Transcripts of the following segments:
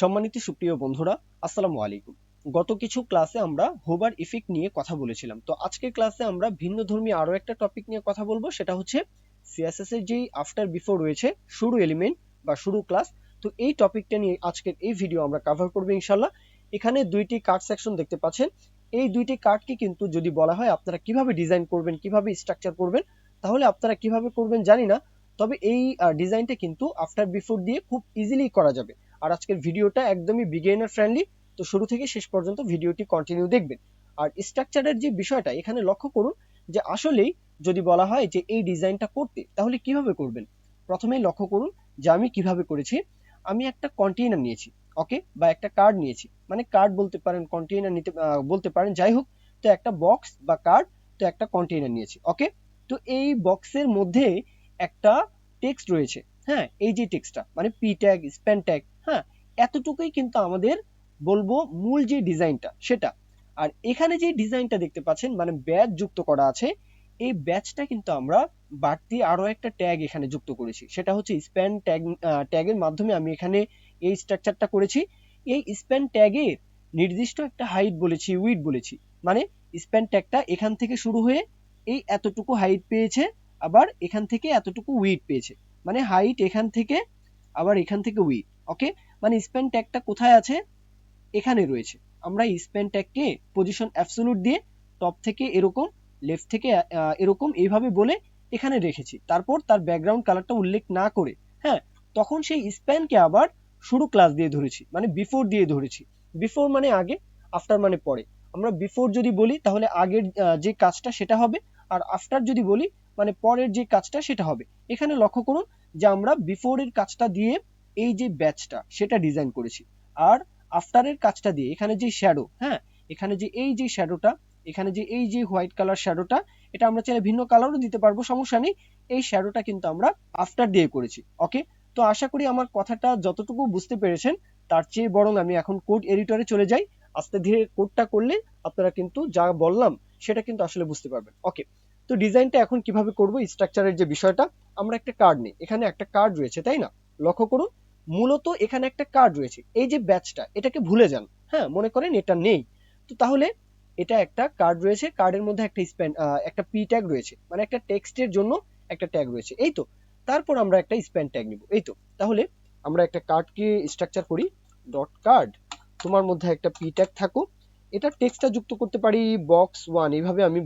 সম্মানিত সুপ্রিয় বন্ধুরা, আসসালামু আলাইকুম। গত কিছু ক্লাসে আমরা হোবার ইফেক্ট নিয়ে কথা বলেছিলাম। তো আজকের ক্লাসে আমরা ভিন্ন ধর্মী আরও একটা টপিক নিয়ে কথা বলব, সেটা হচ্ছে সিএসএস এর যেই আফটার বিফোর রয়েছে, শুরু এলিমেন্ট বা শুরু ক্লাস তো এই টপিকটা নিয়ে আজকের এই ভিডিও আমরা কভার করব ইনশাল্লাহ এখানে দুইটি কার্ড সেকশন দেখতে পাচ্ছেন। এই দুইটি কার্ডকে কিন্তু যদি বলা হয় আপনারা কীভাবে ডিজাইন করবেন, কীভাবে স্ট্রাকচার করবেন, তাহলে আপনারা কীভাবে করবেন জানি না, তবে এই ডিজাইনটা কিন্তু আফটার বিফোর দিয়ে খুব ইজিলি করা যাবে। আর আজকের ভিডিওটা একদমই বিগিনার ফ্রেন্ডলি তো শুরু থেকে শেষ পর্যন্ত ভিডিওটি কন্টিনিউ দেখবেন। আর স্ট্রাকচারের যে বিষয়টা, এখানে লক্ষ্য করুন যে আসলেই যদি বলা হয় যে এই ডিজাইনটা করতে, তাহলে কীভাবে করবেন? প্রথমেই লক্ষ্য করুন যে আমি কীভাবে করেছি। আমি একটা কন্টেইনার নিয়েছি ওকে বা একটা কার্ড নিয়েছি। মানে কার্ড বলতে পারেন কন্টেইনার নিতে বলতে পারেন, যাই হোক, তো একটা বক্স বা কার্ড তো একটা কন্টেইনার নিয়েছি ওকে তো এই বক্সের মধ্যে একটা টেক্সট রয়েছে। হ্যাঁ এই যে টেক্সটটা মানে পি ট্যাগ স্প্যান ট্যাগ হ্যাঁ এতটুকুই কিন্তু আমাদের বলব মূল যে ডিজাইনটা সেটা। আর এখানে যে ডিজাইনটা দেখতে পাচ্ছেন মানে ব্যাচ যুক্ত করা আছে, এই ব্যাচটা কিন্তু আমরা বাড়তি আরও একটা ট্যাগ এখানে যুক্ত করেছি। সেটা হচ্ছে স্প্যান ট্যাগ ট্যাগের মাধ্যমে আমি এখানে এই স্ট্রাকচারটা করেছি। এই স্প্যান ট্যাগের নির্দিষ্ট একটা হাইট বলেছি উইড বলেছি। মানে স্প্যান ট্যাগটা এখান থেকে শুরু হয়ে এই এতটুকু হাইট পেয়েছে, আবার এখান থেকে এতটুকু উইড পেয়েছে। মানে হাইট এখান থেকে, আবার এখান থেকে উইড ওকে মানে স্প্যান ট্যাগটা কোথায় আছে? এখানে রয়েছে। আমরা স্প্যান ট্যাগকে পজিশন অ্যাবসোলুট দিয়ে টপ থেকে এরকম লেফট থেকে এরকম এইভাবে বলে এখানে রেখেছি। তারপর তার ব্যাকগ্রাউন্ড কালারটা উল্লেখ না করে হ্যাঁ? তখন সেই স্প্যানকে আবার শুরু ক্লাস দিয়ে ধরেছি মানে বিফোর দিয়ে ধরেছি। বিফোর মানে আগে আফটার মানে পরে। আমরা বিফোর যদি বলি, তাহলে আগের যে কাজটা সেটা হবে, আর আফটার যদি বলি মানে পরের যে কাজটা সেটা হবে। এখানে লক্ষ্য করুন যে আমরা বিফোরের কাজটা দিয়ে এই যে ব্যাচটা সেটা ডিজাইন করেছি। আর আফটারের কাজটা দিয়ে এখানে যে শ্যাডো হ্যাঁ? এখানে যে এই যে শ্যাডোটা এখানে যে এই যে হোয়াইট কালার শ্যাডোটা এটা আমরা চাইলে ভিন্ন কালারও দিতে পারব, সমস্যা নেই। এই শ্যাডোটা কিন্তু আমরা আফটার দিয়ে করেছি ওকে তো আশা করি আমার কথাটা যতটুকু বুঝতে পেরেছেন, তার চেয়ে বরং আমি এখন কোড এডিটরে চলে যাই। আস্তে ধীরে কোডটা করলে আপনারা কিন্তু যা বললাম, সেটা কিন্তু আসলে বুঝতে পারবেন ওকে তো ডিজাইনটা এখন কীভাবে করব স্ট্রাকচারের যে বিষয়টা, আমরা একটা কার্ড নেই। এখানে একটা কার্ড রয়েছে, তাই না? লক্ষ্য করুন, মূলত এখানে একটা কার্ড রয়েছে। এই যে ব্যাচটা এটাকে ভুলে যান। হ্যাঁ মনে করেন এটা নেই। তো তাহলে এটা একটা কার্ড রয়েছে কার্ডের মধ্যে একটা স্প্যান একটা পি ট্যাগ রয়েছে। মানে একটা টেক্সটের জন্য একটা ট্যাগ রয়েছে। এই তো, তারপর আমরা একটা স্প্যান ট্যাগ নিব। এই তো, তাহলে আমরা একটা কার্ডকে স্ট্রাকচার করি। ডট কার্ড তোমার মধ্যে একটা পি ট্যাগ থাকুক। এটা টেক্সটটা যুক্ত করতে পারি বক্স ওয়ান এইভাবে আমি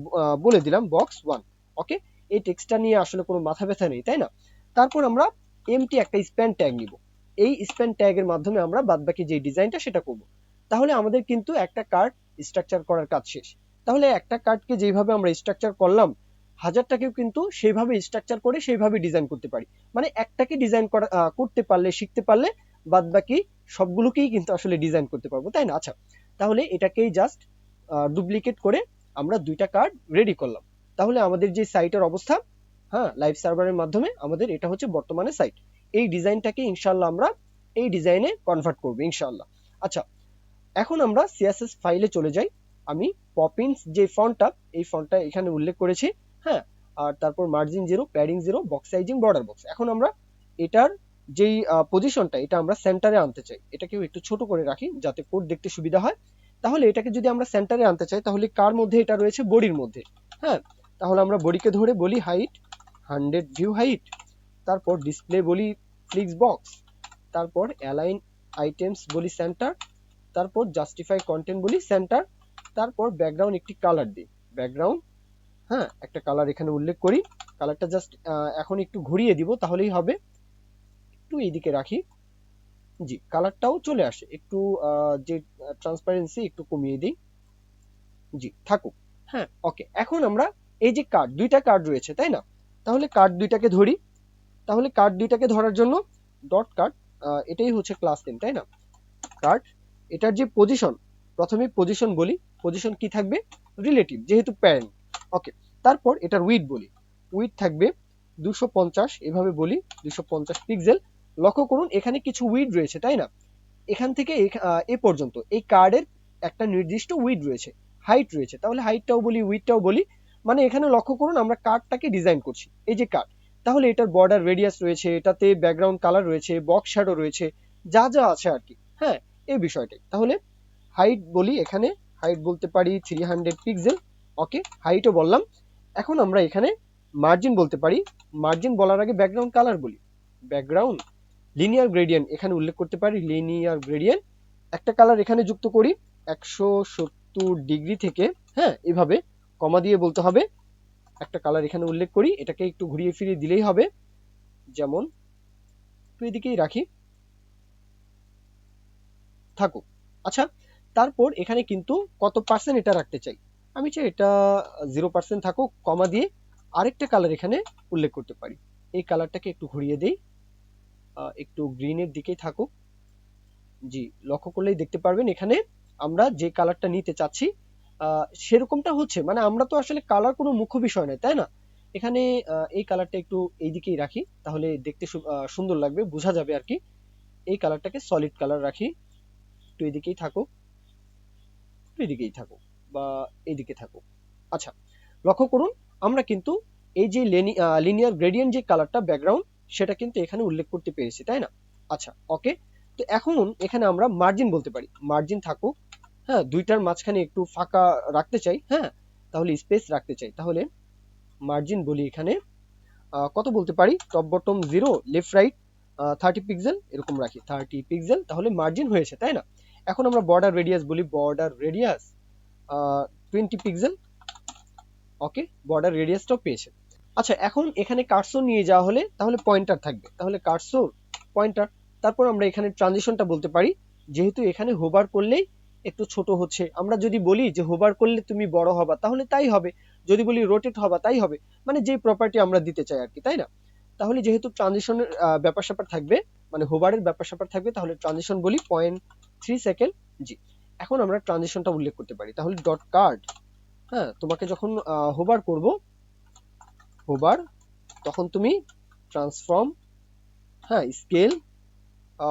বলে দিলাম বক্স ওয়ান ওকে এই টেক্সটটা নিয়ে আসলে কোনো মাথা ব্যথা নেই, তাই না? তারপর আমরা এমটি একটা স্প্যান ট্যাগ নিব। এই স্প্যান ট্যাগের মাধ্যমে আমরা বাদবাকি যে ডিজাইনটা সেটা করব। তাহলে আমাদের কিন্তু একটা কার্ড স্ট্রাকচার করার কাজ শেষ। তাহলে একটা কার্ডকে যেভাবে আমরা স্ট্রাকচার করলাম, হাজারটাকেও কিন্তু সেইভাবে স্ট্রাকচার করে সেইভাবে ডিজাইন করতে পারি। মানে একটাকে ডিজাইন করা করতে পারলে, শিখতে পারলে বাদবাকি সবগুলোকেই কিন্তু আসলে ডিজাইন করতে পারব, তাই না? আচ্ছা তাহলে এটাকেই জাস্ট ডুপ্লিকেট করে আমরা দুইটা কার্ড রেডি করলাম। তাহলে আমাদের যে সাইটের অবস্থা হ্যাঁ লাইভ সার্ভারের মাধ্যমে আমাদের এটা হচ্ছে বর্তমানে সাইট এই ডিজাইনটাকে ইনশাল্লাহ আমরা এই ডিজাইনে কনভার্ট করব ইনশাল্লাহ আচ্ছা এখন আমরা সিএসএস ফাইলে চলে যাই। আমি পপিন্স যে ফন্টটা এই ফন্টটা এখানে উল্লেখ করেছি হ্যাঁ আর তারপর margin zero padding zero box sizing border box এখন আমরা এটার যেই পজিশনটা এটা আমরা সেন্টারে আনতে চাই। এটাকেও একটু ছোট করে রাখি যাতে কোড দেখতে সুবিধা হয়। তাহলে এটাকে যদি আমরা সেন্টারে আনতে চাই, তাহলে কার মধ্যে এটা রয়েছে? বডির মধ্যে। হ্যাঁ? তাহলে আমরা বডিকে ধরে বলি হাইট হান্ড্রেড ভিউ হাইট তারপর ডিসপ্লে বলি ফ্লিক্স বক্স তারপর অ্যালাইন আইটেমস বলি সেন্টার তারপর জাস্টিফাই কন্টেন্ট বলি সেন্টার তারপর ব্যাকগ্রাউন্ড একটি কালার দিই। ব্যাকগ্রাউন্ড হ্যাঁ? একটা কালার এখানে উল্লেখ করি। কালারটা জাস্ট এখন একটু ঘুরিয়ে দিব, তাহলেই হবে। একটু এইদিকে রাখি। জি কালারটাও চলে আসে। একটু যে ট্রান্সপারেন্সি একটু কমিয়ে দিই। জি থাকুক। হ্যাঁ। ওকে এখন আমরা এই যে কার্ড দুইটা কার্ড রয়েছে তাই না? তাহলে কার্ড দুইটাকে ধরি। তাহলে কার্ড দুইটাকে ধরার জন্য ডট কার্ড এটাই হচ্ছে ক্লাস নেম তাই না? কার্ড এটার যে পজিশন প্রথমে পজিশন বলি। পজিশন কি থাকবে? রিলেটিভ যেহেতু প্যারেন্ট ওকে তারপর এটার উইড বলি। উইড থাকবে দুশো পঞ্চাশ এভাবে বলি দুশো পঞ্চাশ পিক্সেল লক্ষ্য করুন, এখানে কিছু উইড রয়েছে, তাই না? এখান থেকে এ পর্যন্ত। এই কার্ডের একটা নির্দিষ্ট উইড রয়েছে হাইট রয়েছে। তাহলে হাইটটাও বলি উইডটাও বলি মানে এখানে লক্ষ্য করুন, আমরা কার্ডটাকে ডিজাইন করছি। এই যে কার্ড তাহলে এটার বর্ডার রেডিয়াস রয়েছে, এটাতে ব্যাকগ্রাউন্ড কালার রয়েছে বক্স শ্যাডো রয়েছে, যা যা আছে আর কি হ্যাঁ এই বিষয়টাই। তাহলে হাইট বলি এখানে হাইট বলতে পারি থ্রি হান্ড্রেড পিক্সেল ওকে হাইটও বললাম। এখন আমরা এখানে মার্জিন বলতে পারি। মার্জিন বলার আগে ব্যাকগ্রাউন্ড কালার বলি। ব্যাকগ্রাউন্ড লিনিয়ার গ্রেডিয়েন্ট এখানে উল্লেখ করতে পারি লিনিয়ার গ্রেডিয়েন্ট একটা কালার এখানে যুক্ত করি, একশো সত্তর ডিগ্রি থেকে হ্যাঁ এভাবে কমা দিয়ে বলতে হবে। একটা কালার এখানে উল্লেখ করি, এটাকে একটু ঘুরিয়ে ফিরিয়ে দিলেই হবে। যেমন, একটু এদিকেই রাখি। থাকুক। আচ্ছা তারপর এখানে কিন্তু কত পার্সেন্ট এটা রাখতে চাই? আমি চাই এটা জিরো পার্সেন্ট থাকুক কমা দিয়ে আরেকটা কালার এখানে উল্লেখ করতে পারি। এই কালারটাকে একটু ঘুরিয়ে দেই। একটু গ্রিনের দিকেই থাকুক। জি, লক্ষ্য করলেই দেখতে পারবেন এখানে আমরা যে কালারটা নিতে চাচ্ছি সেরকমটা হচ্ছে। মানে আমরা তো আসলে কালার কোনো মুখ্য বিষয় নয়, তাই না? এখানে এই কালারটা একটু এই দিকেই রাখি, তাহলে দেখতে সুন্দর লাগবে, বোঝা যাবে আর কি। এই কালারটাকে সলিড কালার রাখি, একটু এদিকেই থাকুক, একটু এদিকেই থাকুক বা এইদিকে থাকুক। আচ্ছা লক্ষ্য করুন, আমরা কিন্তু এই যে লিনিয়ার গ্রেডিয়েন্ট যে কালারটা ব্যাকগ্রাউন্ড সেটা কিন্তু এখানে উল্লেখ করতে পেরেছি, তাই না? আচ্ছা ওকে তো এখন এখানে আমরা মার্জিন বলতে পারি। মার্জিন থাকুক হ্যাঁ দুইটার মাঝখানে একটু ফাঁকা রাখতে চাই হ্যাঁ তাহলে স্পেস রাখতে চাই। তাহলে মার্জিন বলি এখানে কত বলতে পারি? Top bottom zero left right thirty pixel এরকম রাখি থার্টি পিক্সেল তাহলে মার্জিন হয়েছে, তাই না? এখন আমরা বর্ডার রেডিয়াস বলি border radius twenty pixel okay border রেডিয়াসটাও পেয়েছে। আচ্ছা এখন এখানে কার্সর নিয়ে যাওয়া হলে তাহলে পয়েন্টার থাকবে। তাহলে কার্সর পয়েন্টার তারপর আমরা এখানে ট্রানজিশনটা বলতে পারি। যেহেতু এখানে হোবার করলেই একটু ছোট হচ্ছে। আমরা যদি বলি যে হোবার করলে তুমি বড় হবা, তাহলে তাই হবে। যদি বলি রোটেট হবা, তাই হবে। মানে যে প্রপার্টি আমরা দিতে চাই আর কি, তাই না? তাহলে যেহেতু ট্রানজিশনের ব্যাপার স্যাপার থাকবে মানে হোবারের ব্যাপার স্যাপার থাকবে, তাহলে ট্রানজিশন বলি পয়েন্ট থ্রি সেকেন্ড জি এখন আমরা ট্রানজিশনটা উল্লেখ করতে পারি। তাহলে ডট কার্ড হ্যাঁ তোমাকে যখন হোবার করব হোবার তখন তুমি ট্রান্সফর্ম হ্যাঁ স্কেল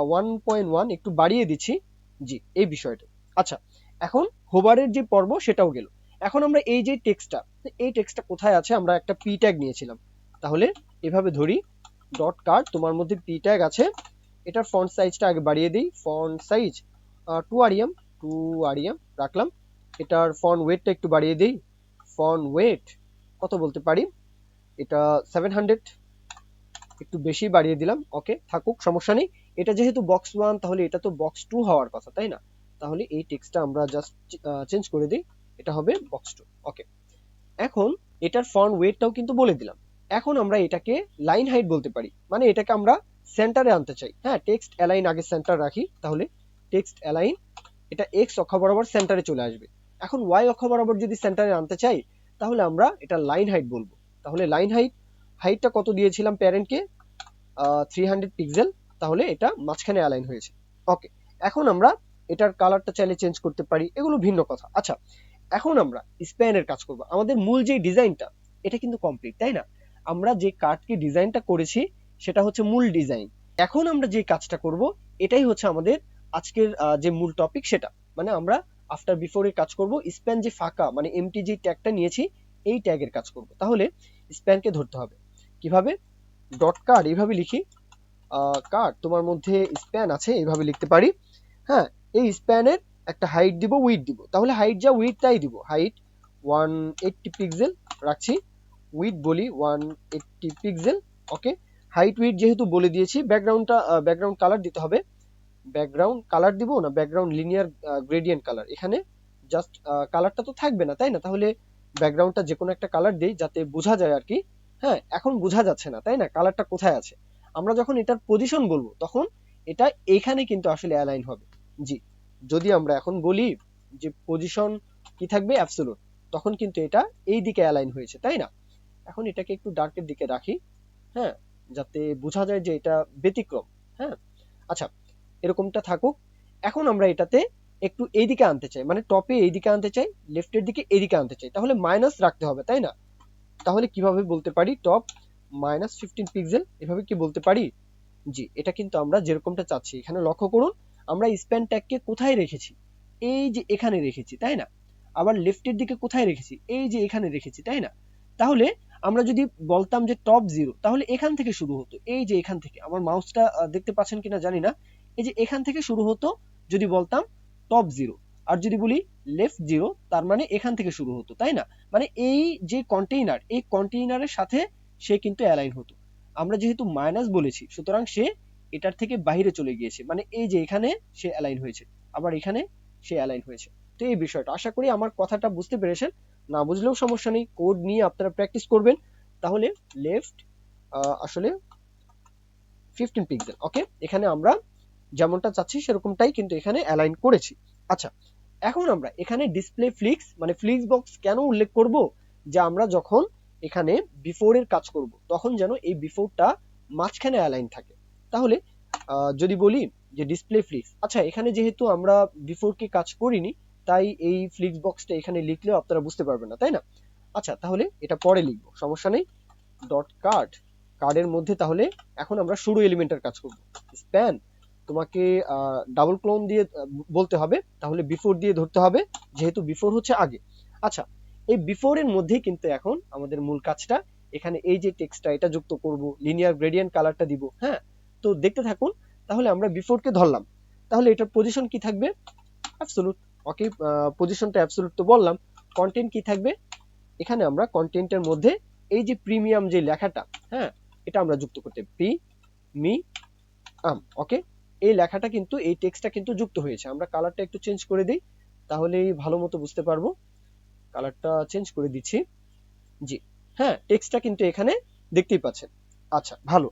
ওয়ান পয়েন্ট ওয়ান একটু বাড়িয়ে দিচ্ছি, জি, এই বিষয়টা। আচ্ছা এখন হোবারের যে পর্ব সেটাও গেল। এখন আমরা এই যে টেক্সটটা এই টেক্সটটা কোথায় আছে? আমরা একটা পি ট্যাগ নিয়েছিলাম। তাহলে এভাবে ধরি ডট কার্ড তোমার মধ্যে পি ট্যাগ আছে, এটার ফন্ট সাইজটা আগে বাড়িয়ে দিই। Font size two rem two rem রাখলাম। এটার ফন্ট ওয়েটটা একটু বাড়িয়ে দিই। ফন্ট ওয়েট কত বলতে পারি? এটা সেভেন হান্ড্রেড একটু বেশি বাড়িয়ে দিলাম ওকে থাকুক, সমস্যা নেই। এটা যেহেতু বক্স ওয়ান তাহলে এটা তো বক্স টু হওয়ার কথা, তাই না? তাহলে এই টেক্সটটা আমরা জাস্ট চেঞ্জ করে দিই। এটা হবে বক্স টু ওকে এখন এটার ফন্ট ওয়েটটাও কিন্তু বলে দিলাম। এখন আমরা এটাকে লাইন হাইট বলতে পারি। মানে এটাকে আমরা সেন্টারে আনতে চাই। হ্যাঁ টেক্সট অ্যালাইন আগে সেন্টার রাখি, তাহলে টেক্সট অ্যালাইন এটা এক্স অক্ষ বরাবর সেন্টারে চলে আসবে। এখন ওয়াই অক্ষ বরাবর যদি সেন্টারে আনতে চাই, তাহলে আমরা এটা লাইন হাইট বলব। তাহলে লাইন হাইট হাইটটা কত দিয়েছিলাম প্যারেন্টকে থ্রি হান্ড্রেড পিক্সেল তাহলে এটা মাঝখানে অ্যালাইন হয়েছে। ওকে এখন আমরা এটার কালারটা চাইলে চেঞ্জ করতে পারি। এগুলো ভিন্ন কথা। আচ্ছা এখন আমরা স্প্যানের কাজ করব। আমাদের মূল যে ডিজাইনটা এটা কিন্তু কমপ্লিট তাই না? আমরা যে কার্ডকে ডিজাইনটা করেছি, সেটা হচ্ছে মূল ডিজাইন এখন আমরা যে কাজটা করব, এটাই হচ্ছে আমাদের আজকের যে মূল টপিক সেটা। মানে আমরা আফটার বিফোর কাজ করব। স্প্যান যে ফাঁকা মানে এমটি যে ট্যাগটা নিয়েছি, এই ট্যাগের কাজ করব। তাহলে স্প্যানকে ধরতে হবে। কীভাবে? ডট কার্ড এইভাবে লিখি। কার্ড তোমার মধ্যে স্প্যান আছে, এইভাবে লিখতে পারি। হ্যাঁ এই স্প্যানের একটা হাইট দিব উইথ দিব। তাহলে হাইট যা উইথ তাই দিব। হাইট ওয়ান এইটটি পিক্সেল রাখছি। উইথ বলি one eighty pixel okay height width যেহেতু বলে দিয়েছি ব্যাকগ্রাউন্ডটা ব্যাকগ্রাউন্ড কালার দিতে হবে। ব্যাকগ্রাউন্ড কালার দিব না ব্যাকগ্রাউন্ড লিনিয়ার গ্রেডিয়েন্ট কালার এখানে জাস্ট কালারটা তো থাকবে না, তাই না? তাহলে ব্যাকগ্রাউন্ডটা যে কোনো একটা কালার দেই যাতে বোঝা যায় আর কি হ্যাঁ এখন বোঝা যাচ্ছে না, তাই না? কালারটা কোথায় আছে? আমরা যখন এটার পজিশন বলব, তখন এটা এখানে কিন্তু আসলে অ্যালাইন হবে। জি, যদি আমরা এখন বলি যে পজিশন কি থাকবে? অ্যাবসোলুট তখন কিন্তু এটা এই দিকে অ্যালাইন হয়েছে, তাই না? এখন এটাকে একটু ডার্কের দিকে রাখি হ্যাঁ যাতে বোঝা যায় যে এটা ব্যতিক্রম হ্যাঁ। আচ্ছা এরকমটা থাকুক। এখন আমরা এটাতে একটু এইদিকে আনতে চাই মানে টপে এইদিকে আনতে চাই লেফটের দিকে এদিকে আনতে চাই। তাহলে মাইনাস রাখতে হবে, তাই না? তাহলে কীভাবে বলতে পারি টপ মাইনাস ফিফটিন পিক্সেল এভাবে কি বলতে পারি? জি, এটা কিন্তু আমরা যেরকমটা চাচ্ছি। এখানে লক্ষ্য করুন, আমরা স্প্যান ট্যাগকে কোথায় রেখেছি? এই যে এখানে রেখেছি, তাই না? আবার লেফটের দিকে কোথায় রেখেছি? এই যে এখানে রেখেছি, তাই না? তাহলে আমরা যদি বলতাম যে টপ জিরো তাহলে এখান থেকে শুরু হতো। এই যে এখান থেকে, আমার মাউসটা দেখতে পাচ্ছেন কিনা জানি না। এই যে এখান থেকে শুরু হতো, যদি বলতাম টপ জিরো আর যদি বলি লেফট জিরো তার মানে এখান থেকে শুরু হতো, তাই না? মানে এই যে কন্টেইনার এই কন্টেইনারের সাথে সে কিন্তু অ্যালাইন হতো। আমরা যেহেতু মাইনাস বলেছি, সুতরাং সে এটার থেকে বাইরে চলে গিয়েছে। মানে এই যে এখানে সে অ্যালাইন হয়েছে, আবার এখানে সে অ্যালাইন হয়েছে। তো এই বিষয়টা, আশা করি আমার কথাটা বুঝতে পেরেছেন। না বুঝলেও সমস্যা নেই কোড নিয়ে আপনারা প্র্যাকটিস করবেন। তাহলে লেফট আসলে ফিফটিন পিক্সেল ওকে এখানে আমরা যেমনটা চাচ্ছি সেরকমটাই কিন্তু এখানে অ্যালাইন করেছি। আচ্ছা এখন আমরা এখানে ডিসপ্লে ফ্লিক্স মানে ফ্লিক্স বক্স কেন উল্লেখ করব? যে আমরা যখন এখানে বিফোর এর কাজ করব, তখন যেন এই বিফোরটা মাঝখানে অ্যালাইন থাকে। তাহলে যদি বলি যে ডিসপ্লে ফ্লিক্স আচ্ছা এখানে যেহেতু আমরা বিফোর কে কাজ করিনি, তাই এই ফ্লিক্স বক্সটা এখানে লিখলেও আপনারা বুঝতে পারবেন না, তাই না? আচ্ছা তাহলে এটা পরে লিখব, সমস্যা নেই। ডট কার্ড কার্ডের মধ্যে তাহলে এখন আমরা শুরু এলিমেন্টের কাজ করব। স্প্যান তোমাকে ডাবল ক্লোন দিয়ে বলতে হবে। তাহলে বিফোর দিয়ে ধরতে হবে, যেহেতু বিফোর হচ্ছে আগে। আচ্ছা এই বিফোর এর মধ্যেই কিন্তু এখন আমাদের মূল কাজটা। এখানে এই যে টেক্সটটা এটা যুক্ত করব লিনিয়ার গ্রেডিয়েন্ট কালারটা দিব হ্যাঁ? তো দেখতে থাকুন, তাহলে আমরা বিফোর কে ধরলাম। তাহলে এটার পজিশন কি থাকবে? অ্যাবসলুট ওকে পজিশনটা অ্যাবসলুট তো বললাম। কন্টেন্ট কি থাকবে? এখানে আমরা কন্টেন্টের মধ্যে এই যে প্রিমিয়াম যে লেখাটা হ্যাঁ? এটা আমরা যুক্ত করতে পি মি আম ওকে এই লেখাটা কিন্তু, এই টেক্সটটা কিন্তু যুক্ত হয়েছে। আমরা কালারটা একটু চেঞ্জ করে দিই, তাহলেই ভালো মতো বুঝতে পারব। কালারটা চেঞ্জ করে দিচ্ছি। জি হ্যাঁ টেক্সটটা কিন্তু এখানে দেখতেই পাচ্ছেন। আচ্ছা ভালো।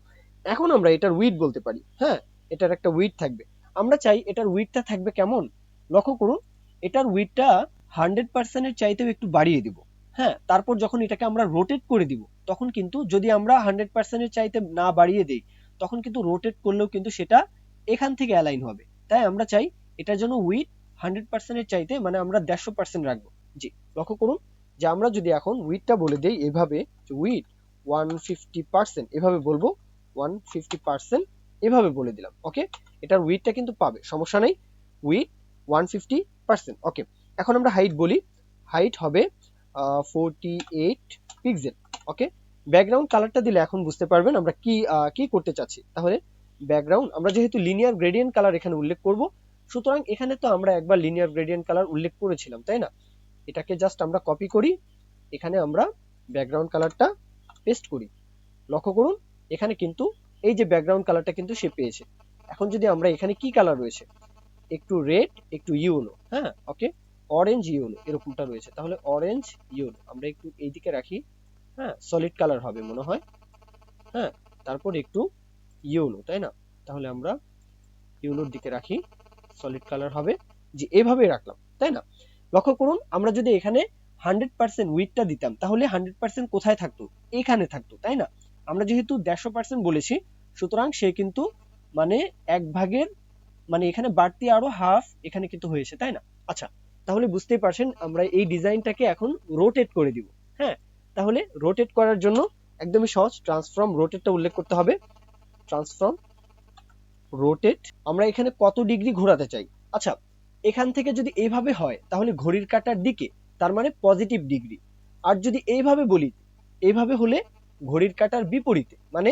এখন আমরা এটার উইড বলতে পারি। হ্যাঁ এটার একটা উইড থাকবে। আমরা চাই এটার উইডটা থাকবে কেমন? লক্ষ্য করুন, এটার উইডটা হান্ড্রেড পার্সেন্টের চাইতেও একটু বাড়িয়ে দিব। হ্যাঁ তারপর যখন এটাকে আমরা রোটেট করে দিব, তখন কিন্তু যদি আমরা হান্ড্রেড পার্সেন্টের চাইতে না বাড়িয়ে দিই, তখন কিন্তু রোটেট করলেও কিন্তু সেটা এখান থেকে অ্যালাইন হবে। তাই আমরা চাই এটার জন্য উইথ হান্ড্রেড পার্সেন্টের চাইতে মানে আমরা দেড়শো পার্সেন্ট রাখব। জি, লক্ষ্য করুন যে আমরা যদি এখন উইথটা বলে দিই এভাবে উইথ ওয়ান ফিফটি পার্সেন্ট এভাবে বলব ওয়ান ফিফটি পার্সেন্ট এভাবে বলে দিলাম ওকে এটার উইথটা কিন্তু পাবে, সমস্যা নেই width one fifty percent okay এখন আমরা হাইট বলি হাইট হবে forty eight pixel okay background কালারটা দিলে এখন বুঝতে পারবেন আমরা কি কি করতে চাচ্ছি। তাহলে ব্যাকগ্রাউন্ড আমরা যেহেতু লিনিয়ার গ্রেডিয়েন্ট কালার এখানে উল্লেখ করব, সুতরাং এখানে তো আমরা একবার লিনিয়ার গ্রেডিয়েন্ট কালার উল্লেখ করেছিলাম, তাই না? এটাকে জাস্ট আমরা কপি করি, এখানে আমরা ব্যাকগ্রাউন্ড কালারটা পেস্ট করি। লক্ষ্য করুন, এখানে কিন্তু এই যে ব্যাকগ্রাউন্ড কালারটা কিন্তু সে পেয়েছে। এখন যদি আমরা এখানে কি কালার রয়েছে? একটু রেড একটু ইউনো হ্যাঁ? ওকে অরেঞ্জ ইউনো এরকমটা রয়েছে। তাহলে অরেঞ্জ ইউনো আমরা একটু এইদিকে রাখি হ্যাঁ? সলিড কালার হবে মনে হয় হ্যাঁ? তারপর একটু ইউনো, তাই না? তাহলে আমরা ইউনোর দিকে রাখি সলিড কালার হবে, যে এভাবে রাখলাম, তাই না? লক্ষ্য করুন, আমরা যদি এখানে হান্ড্রেড পার্সেন্ট উইথটা দিতাম, তাহলে হান্ড্রেড পার্সেন্ট কোথায় থাকতো? এখানে থাকতো, তাই না? আমরা যেহেতু দেড়শো পার্সেন্ট বলেছি, সুতরাং সে কিন্তু মানে এক ভাগের মানে এখানে বাড়তি আরও হাফ এখানে কিন্তু হয়েছে, তাই না? আচ্ছা তাহলে বুঝতেই পারছেন, আমরা এই ডিজাইনটাকে এখন রোটেট করে দিব হ্যাঁ? তাহলে রোটেট করার জন্য একদমই সহজ ট্রান্সফর্ম রোটেটটা উল্লেখ করতে হবে। ট্রান্সফর্ম রোটেট আমরা এখানে কত ডিগ্রি ঘোরাতে চাই? আচ্ছা এখান থেকে যদি এইভাবে হয়, তাহলে ঘড়ির কাটার দিকে, তার মানে পজিটিভ ডিগ্রি আর যদি এইভাবে বলি, এইভাবে হলে ঘড়ির কাটার বিপরীতে মানে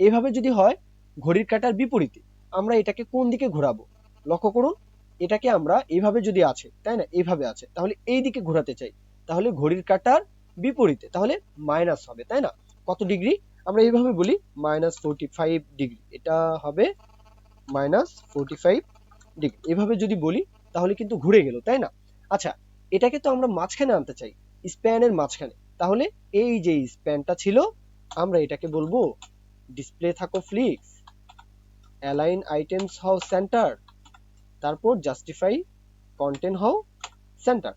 এইভাবে যদি হয়, ঘড়ির কাটার বিপরীতে, আমরা এটাকে কোন দিকে ঘোরাবো? লক্ষ্য করুন, এটাকে আমরা এইভাবে যদি আছে, তাই না? এইভাবে আছে, তাহলে এই দিকে ঘোরাতে চাই। তাহলে ঘড়ির কাটার বিপরীতে, তাহলে মাইনাস হবে, তাই না? কত ডিগ্রি আমরা এইভাবে বলি মাইনাস ফোরটি ফাইভ ডিগ্রি এটা হবে মাইনাস ফোরটি ফাইভ ডিগ্রি এভাবে যদি বলি, তাহলে কিন্তু ঘুরে গেল, তাই না? আচ্ছা এটাকে তো আমরা মাঝখানে আনতে চাই স্প্যানের মাঝখানে। তাহলে এই যে স্প্যানটা ছিল, আমরা এটাকে বলব ডিসপ্লে থাকো ফ্লিক্স অ্যালাইন আইটেমস হাউ সেন্টার তারপর জাস্টিফাই কন্টেন্ট হাউ সেন্টার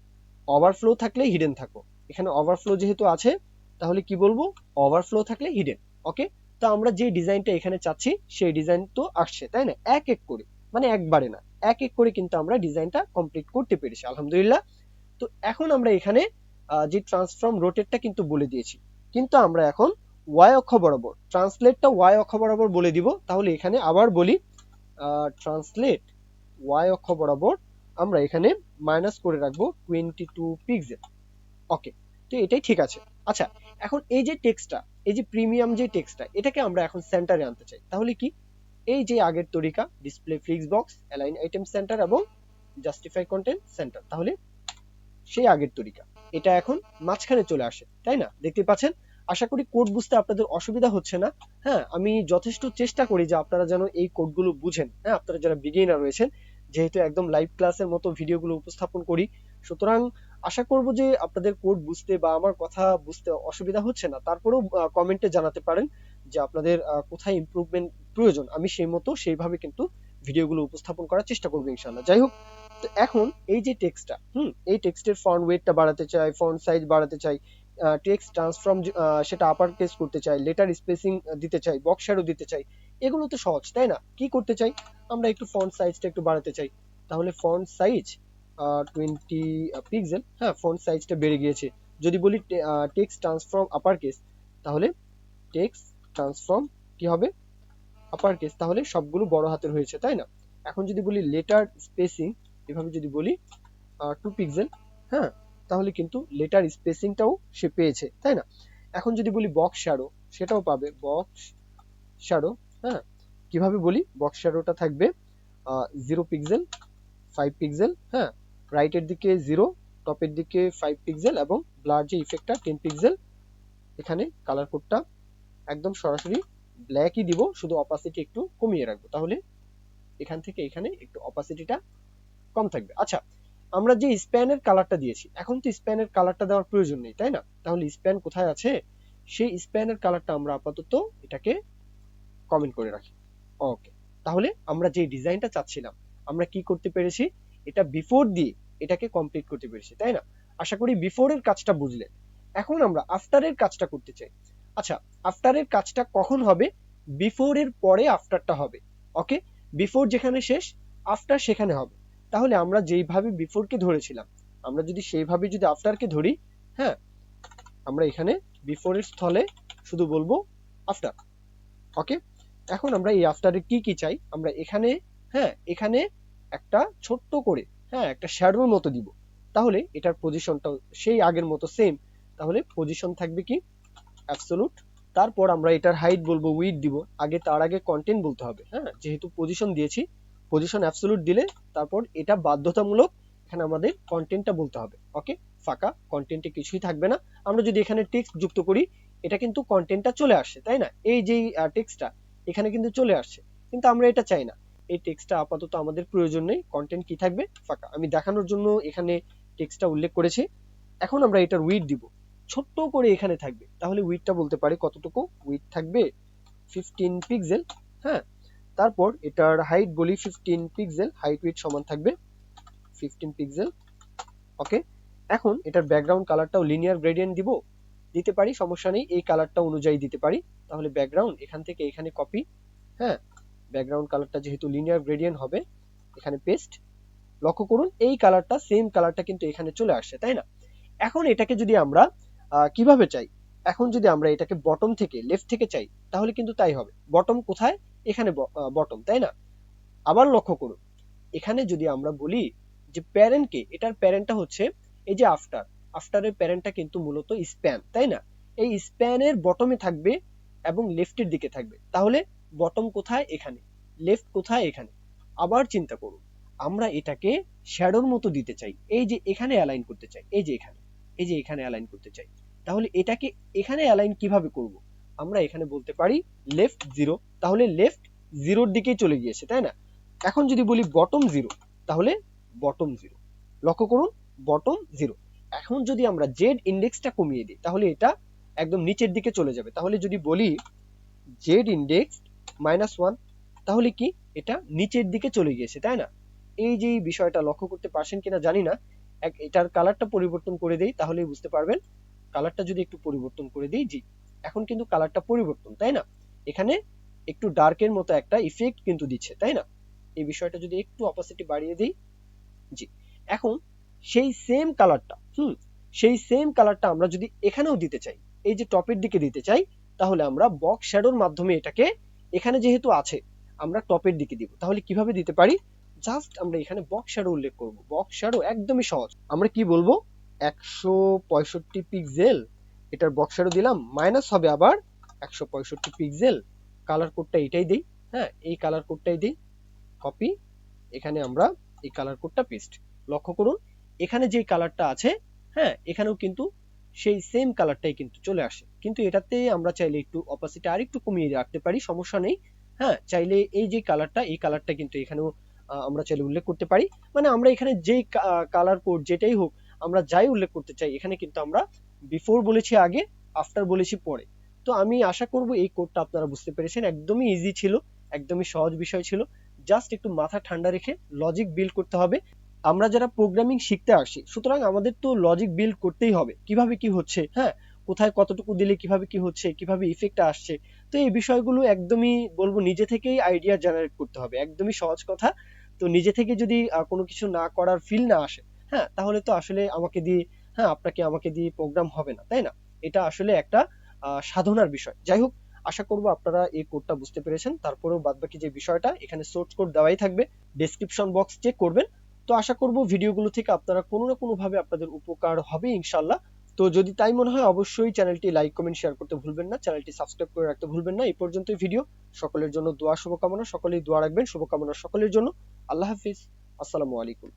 ওভারফ্লো থাকলে হিডেন থাকো। এখানে ওভারফ্লো যেহেতু আছে তাহলে কি বলব? ওভারফ্লো থাকলে হিডেন ওকে তো আমরা যে ডিজাইনটা এখানে চাচ্ছি, সেই ডিজাইন তো আসছে, তাই না? এক এক করে মানে একবারে না, এক এক করে কিন্তু আমরা ডিজাইনটা কমপ্লিট করতে পেরেছি, আলহামদুলিল্লাহ। তো এখন আমরা এখানে যে ট্রান্সফর্ম রোটেটটা কিন্তু বলে দিয়েছি, কিন্তু আমরা এখন ওয়াই অক্ষ বরাবর ট্রান্সলেটটা ওয়াই অক্ষ বরাবর বলে দিব, তাহলে এখানে আবার বলি ট্রান্সলেট ওয়াই অক্ষ বরাবর আমরা এখানে মাইনাস করে রাখব টোয়েন্টি টু পিক্সেল ওকে তো এটাই ঠিক আছে। আচ্ছা এখন এই যে টেক্সটটা এই যে প্রিমিয়াম যে টেক্সটটা এটাকে আমরা এখন সেন্টারে আনতে চাই। তাহলে কি? এই যে আগের তরিকা display flex box align item centre এবং জাস্টিফাই কন্টেন্ট সেন্টার তাহলে সেই আগের তরিকা। এটা এখন মাঝখানে চলে আসে, তাই না? দেখতে পাচ্ছেন? আশা করি কোড বুঝতে আপনাদের অসুবিধা হচ্ছে না। হ্যাঁ আমি যথেষ্ট চেষ্টা করি যে আপনারা যেন এই কোডগুলো বুঝেন। হ্যাঁ আপনারা যারা বিগিনার রয়েছেন, যেহেতু একদম লাইভ ক্লাসের মতো ভিডিওগুলো উপস্থাপন করি, সুতরাং আশা করব যে আপনাদের কোড বুঝতে বা আমার কথা বুঝতে অসুবিধা হচ্ছে না। তারপরেও কমেন্টে জানাতে পারেন যে আপনাদের কোথায় ইমপ্রুভমেন্ট প্রয়োজন। আমি সেই মতো সেইভাবে কিন্তু ভিডিওগুলো উপস্থাপন করার চেষ্টা করব ইনশাল্লাহ যাই হোক, তো এখন এই যে টেক্সটটা হুম, এই টেক্সটের ফন্ট ওয়েটটা বাড়াতে চাই ফন্ট সাইজ বাড়াতে চাই টেক্সট ট্রান্সফর্ম সেটা আপার কেস করতে চাই লেটার স্পেসিং দিতে চাই বক্স শ্যাডো দিতে চাই, এগুলো তো সহজ, তাই না? কি করতে চাই? আমরা একটু ফন্ট সাইজটা একটু বাড়াতে চাই। তাহলে ফন্ট সাইজ টোয়েন্টি পিক্সেল হ্যাঁ ফন্ট সাইজটা বেড়ে গিয়েছে। যদি বলি টেক্স ট্রান্সফর্ম আপার কেস তাহলে টেক্স ট্রান্সফর্ম কি হবে? আপার কেস তাহলে সবগুলো বড় হাতের হয়েছে, তাই না? এখন যদি বলি লেটার স্পেসিং এভাবে যদি বলি টু পিক্সেল হ্যাঁ তাহলে কিন্তু লেটার স্পেসিংটাও সে পেয়েছে, তাই না? এখন যদি বলি বক্স শ্যাডো সেটাও পাবে। বক্স শ্যাডো হ্যাঁ কীভাবে বলি? বক্স শ্যাডোটা থাকবে জিরো পিক্সেল ফাইভ পিক্সেল হ্যাঁ রাইটের দিকে জিরো টপের দিকে ফাইভ পিক্সেল এবং ব্লার যে ইফেক্টটা টেন পিক্সেল এখানে কালার কোডটা একদম সরাসরি ব্ল্যাকই দিব, শুধু অপাসিটি একটু কমিয়ে রাখব। তাহলে এখান থেকে এখানে একটু অপাসিটিটা কম থাকবে। আচ্ছা আমরা যে স্প্যানের কালারটা দিয়েছি, এখন তো স্প্যানের কালারটা দেওয়ার প্রয়োজন নেই, তাই না? তাহলে স্প্যান কোথায় আছে? সেই স্প্যানের কালারটা আমরা আপাতত এটাকে কমেন্ট করে রাখি। ওকে তাহলে আমরা যে ডিজাইনটা চাচ্ছিলাম, আমরা কি করতে পেরেছি? এটা বিফোর দিয়ে এটাকে কমপ্লিট করতে পেরেছি, তাই না? আশা করি বিফোরের কাজটা বুঝলেন। এখন আমরা আফটারের কাজটা করতে চাই। আচ্ছা আফটারের কাজটা কখন হবে? বিফোরের পরে আফটারটা হবে। ওকে বিফোর যেখানে শেষ আফটার সেখানে হবে। তাহলে আমরা যেইভাবে বিফোরকে ধরেছিলাম, আমরা যদি সেইভাবে যদি আফটারকে ধরি হ্যাঁ? আমরা এখানে বিফোরের স্থলে শুধু বলব আফটার ওকে এখন আমরা এই আফটারে কি কি চাই? আমরা এখানে হ্যাঁ এখানে একটা ছোট্ট করে হ্যাঁ একটা শ্যাডোর মতো দিব। তাহলে এটার পজিশনটাও সেই আগের মতো সেম তাহলে পজিশন থাকবে কি? অ্যাবসোলুট তারপর আমরা এটার হাইট বলব উইড দিব। আগে তার আগে কন্টেন্ট বলতে হবে হ্যাঁ? যেহেতু পজিশন দিয়েছি পজিশন অ্যাবসোলুট দিলে তারপর এটা বাধ্যতামূলক এখানে আমাদের কন্টেন্টটা বলতে হবে। ওকে ফাঁকা কন্টেন্টে কিছুই থাকবে না। আমরা যদি এখানে টেক্সট যুক্ত করি, এটা কিন্তু কন্টেন্টটা চলে আসছে, তাই না? এই যে টেক্সটটা এখানে কিন্তু চলে আসছে। কিন্তু আমরা এটা চাই না। এই টেক্সটটা আপাতত আমাদের প্রয়োজন নেই। কন্টেন্ট কি থাকবে? ফাঁকা। আমি দেখানোর জন্য এখানে টেক্সটটা উল্লেখ করেছি। এখন আমরা এটার উইড দিব। ছোট্ট করে এখানে থাকবে। তাহলে উইডটা বলতে পারি কতটুকু? উইড থাকবে ফিফটিন পিক্সেল হ্যাঁ? তারপর এটার হাইট বলি ফিফটিন পিক্সেল হাইট উইড সমান থাকবে ফিফটিন পিক্সেল ওকে এখন এটার ব্যাকগ্রাউন্ড কালারটাও লিনিয়ার গ্রেডিয়েন্ট দিব। দিতে পারি, সমস্যা নেই। এই কালারটা অনুযায়ী দিতে পারি। তাহলে ব্যাকগ্রাউন্ড এখান থেকে এখানে কপি হ্যাঁ? ব্যাকগ্রাউন্ড কালারটা যেহেতু লিনিয়ার গ্রেডিয়েন্ট হবে, এখানে পেস্ট লক্ষ্য করুন এই কালারটা সেম কালারটা কিন্তু এখানে চলে আসছে, তাই না? এখন এটাকে যদি আমরা কীভাবে চাই? এখন যদি আমরা এটাকে বটম থেকে লেফট থেকে চাই, তাহলে কিন্তু তাই হবে। বটম কোথায়? এখানে বটম তাই না? আবার লক্ষ্য করুন, এখানে যদি আমরা বলি যে প্যারেন্টকে এটার প্যারেন্টটা হচ্ছে এই যে আফটার আফটারের প্যারেন্টটা কিন্তু মূলত স্প্যান তাই না? এই স্প্যানের বটমে থাকবে এবং লেফটের দিকে থাকবে। তাহলে বটম কোথায়? এখানে। লেফট কোথায়? এখানে। আবার চিন্তা করুন, আমরা এটাকে শ্যাডোর মতো দিতে চাই। এই যে এখানে অ্যালাইন করতে চাই, এই যে এখানে, এই যে এখানে অ্যালাইন করতে চাই। তাহলে এটাকে এখানে অ্যালাইন কীভাবে করব? আমরা এখানে বলতে পারি লেফট জিরো তাহলে লেফট জিরোর দিকেই চলে গিয়েছে, তাই না? এখন যদি বলি বটম জিরো তাহলে বটম জিরো লক্ষ্য করুন বটম জিরো এখন যদি আমরা জেড ইন্ডেক্সটা কমিয়ে দিই, তাহলে এটা একদম নিচের দিকে চলে যাবে। তাহলে যদি বলি জেড ইন্ডেক্স মাইনাস ওয়ান তাহলে কি? এটা নিচের দিকে চলে গিয়েছে, তাই না? এই যে বিষয়টা লক্ষ্য করতে পারছেন কিনা জানি না। এক, এটার কালারটা পরিবর্তন করে দেই, তাহলেই বুঝতে পারবেন। কালারটা যদি একটু পরিবর্তন করে দিই, জি। এখন কিন্তু কালারটা পরিবর্তন, তাই না? এখানে একটু ডার্কের মতো একটা ইফেক্ট কিন্তু দিচ্ছে, তাই না? এই বিষয়টা যদি একটু অপোসিটি বাড়িয়ে দিই, জি। এখন সেই সেম কালারটা হুম, সেই সেম কালারটা আমরা যদি এখানেও দিতে চাই, এই যে টপের দিকে দিতে চাই, তাহলে আমরা বক্স শ্যাডোর মাধ্যমে এটাকে এখানে যেহেতু আছে, আমরা টপের দিকে দিব। তাহলে কীভাবে দিতে পারি? জাস্ট আমরা এখানে বক্স শ্যাডো উল্লেখ করব। বক্স শ্যাডো একদমই সহজ। আমরা কি বলব? একশো পঁয়ষট্টি পিক্সেল এটার বক্স শ্যাডো দিলাম মাইনাস হবে আবার একশো পঁয়ষট্টি পিক্সেল কালার কোডটা এটাই দিই হ্যাঁ? এই কালার কোডটাই দিই কপি এখানে আমরা এই কালার কোডটা পেস্ট লক্ষ্য করুন, এখানে যে কালারটা আছে হ্যাঁ? এখানেও কিন্তু সেই সেম কালারটাই কিন্তু চলে আসে। কিন্তু এটাতে আমরা চাইলে একটু অপাসিটি আর একটু কমিয়ে রাখতে পারি, সমস্যা নেই। হ্যাঁ চাইলে এই যে কালারটা এই কালারটা কিন্তু এখানেও আমরা চাইলে উল্লেখ করতে পারি। মানে আমরা এখানে যেই কালার কোড যেটাই হোক, আমরা যাই উল্লেখ করতে চাই, এখানে কিন্তু আমরা বিফোর বলেছি আগে আফটার বলেছি পরে। তো আমি আশা করব এই কোডটা আপনারা বুঝতে পেরেছেন। একদমই ইজি ছিল, একদমই সহজ বিষয় ছিল। জাস্ট একটু মাথা ঠান্ডা রেখে লজিক বিল্ড করতে হবে। আমরা যারা প্রোগ্রামিং শিখতে আসি, সুতরাং আমাদের তো লজিক বিল্ড করতেই হবে। কীভাবে কি হচ্ছে? হ্যাঁ কোথায় কতটুকু দিলে কীভাবে কি হচ্ছে? কীভাবে ইফেক্ট আসছে? তো এই বিষয়গুলো একদমই বলব নিজে থেকেই আইডিয়া জেনারেট করতে হবে। একদমই সহজ কথা। তো নিজে থেকে যদি কোনো কিছু না করার ফিল না আসে হ্যাঁ তাহলে তো আসলে আমাকে দিয়ে হ্যাঁ আপনাকে আমাকে দিয়ে প্রোগ্রাম হবে না, তাই না? এটা আসলে একটা সাধনার বিষয়। যাই হোক, আশা করব আপনারা এই কোডটা বুঝতে পেরেছেন। তারপরেও বাদবাকি যে বিষয়টা, এখানে সোর্স কোড দেওয়াই থাকবে। ডেসক্রিপশন বক্স চেক করবেন। তো আশা করব ভিডিওগুলো থেকে আপনারা কোনো না কোনো ভাবে আপনাদের উপকার হবে ইনশাল্লাহ তো যদি তাই মনে হয়, অবশ্যই চ্যানেলটি লাইক, কমেন্ট, শেয়ার করতে ভুলবেন না। চ্যানেলটি সাবস্ক্রাইব করে রাখতে ভুলবেন না। এই পর্যন্তই ভিডিও। সকলের জন্য দোয়া, শুভকামনা। সকলেই দোয়া রাখবেন। শুভকামনা সকলের জন্য। আল্লাহ হাফিজ। আসসালামু আলাইকুম।